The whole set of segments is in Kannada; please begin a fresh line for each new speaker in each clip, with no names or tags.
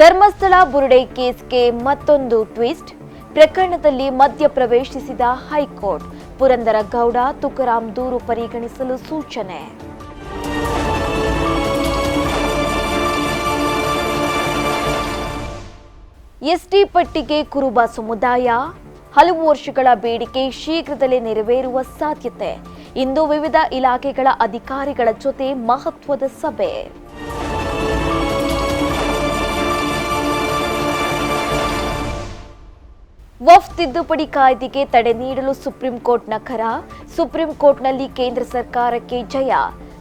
ಧರ್ಮಸ್ಥಳ ಬುರುಡೆ ಕೇಸ್ಗೆ ಮತ್ತೊಂದು ಟ್ವಿಸ್ಟ್. ಪ್ರಕರಣದಲ್ಲಿ ಮಧ್ಯ ಪ್ರವೇಶಿಸಿದ ಹೈಕೋರ್ಟ್. ಪುರಂದರ ಗೌಡ ತುಕಾರಾಂ ದೂರು ಪರಿಗಣಿಸಲು ಸೂಚನೆ. ಎಸ್ಟಿ ಪಟ್ಟಿಗೆ ಕುರುಬ ಸಮುದಾಯ. ಹಲವು ವರ್ಷಗಳ ಬೇಡಿಕೆ ಶೀಘ್ರದಲ್ಲೇ ನೆರವೇರುವ ಸಾಧ್ಯತೆ. ಇಂದು ವಿವಿಧ ಇಲಾಖೆಗಳ ಅಧಿಕಾರಿಗಳ ಜೊತೆ ಮಹತ್ವದ ಸಭೆ. ವಫ್ ತಿದ್ದುಪಡಿ ಕಾಯ್ದೆಗೆ ತಡೆ ನೀಡಲು ಸುಪ್ರೀಂ ಕೋರ್ಟ್ ನಖರ ಸುಪ್ರೀಂ ಕೋರ್ಟ್ನಲ್ಲಿ ಕೇಂದ್ರ ಸರ್ಕಾರಕ್ಕೆ ಜಯ.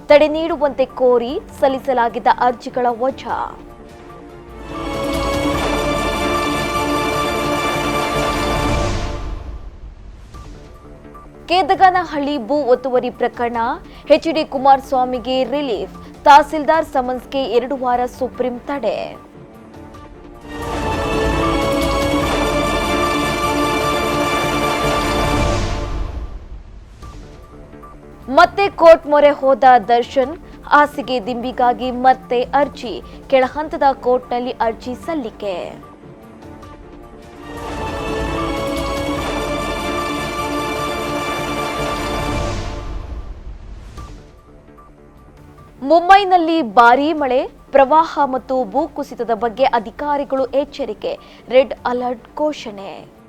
ತಡೆ ನೀಡುವಂತೆ ಕೋರಿ ಸಲ್ಲಿಸಲಾಗಿದ್ದ ಅರ್ಜಿಗಳ ವಜಾ. ಕೇದಗನಹಳ್ಳಿ ಭೂ ಒತ್ತುವರಿ ಪ್ರಕರಣ. ಎಚ್ಡಿ ಕುಮಾರಸ್ವಾಮಿಗೆ ರಿಲೀಫ್. ತಹಸೀಲ್ದಾರ್ ಸಮನ್ಸ್ಗೆ ಎರಡು ವಾರ ಸುಪ್ರೀಂ ತಡೆ. ಮತ್ತೆ ಕೋರ್ಟ್ ಮೊರೆ ಹೋದ ದರ್ಶನ್, ಹಾಸಿಗೆ ದಿಂಬಿಗಾಗಿ ಮತ್ತೆ ಅರ್ಜಿ ಕೆಳಹಂತದ ಕೋರ್ಟ್ನಲ್ಲಿ ಅರ್ಜಿ ಸಲ್ಲಿಕೆ. ಮುಂಬೈನಲ್ಲಿ ಭಾರೀ ಮಳೆ, ಪ್ರವಾಹ ಮತ್ತು ಭೂಕುಸಿತದ ಬಗ್ಗೆ ಅಧಿಕಾರಿಗಳು ಎಚ್ಚರಿಕೆ, ರೆಡ್ ಅಲರ್ಟ್ ಘೋಷಣೆ.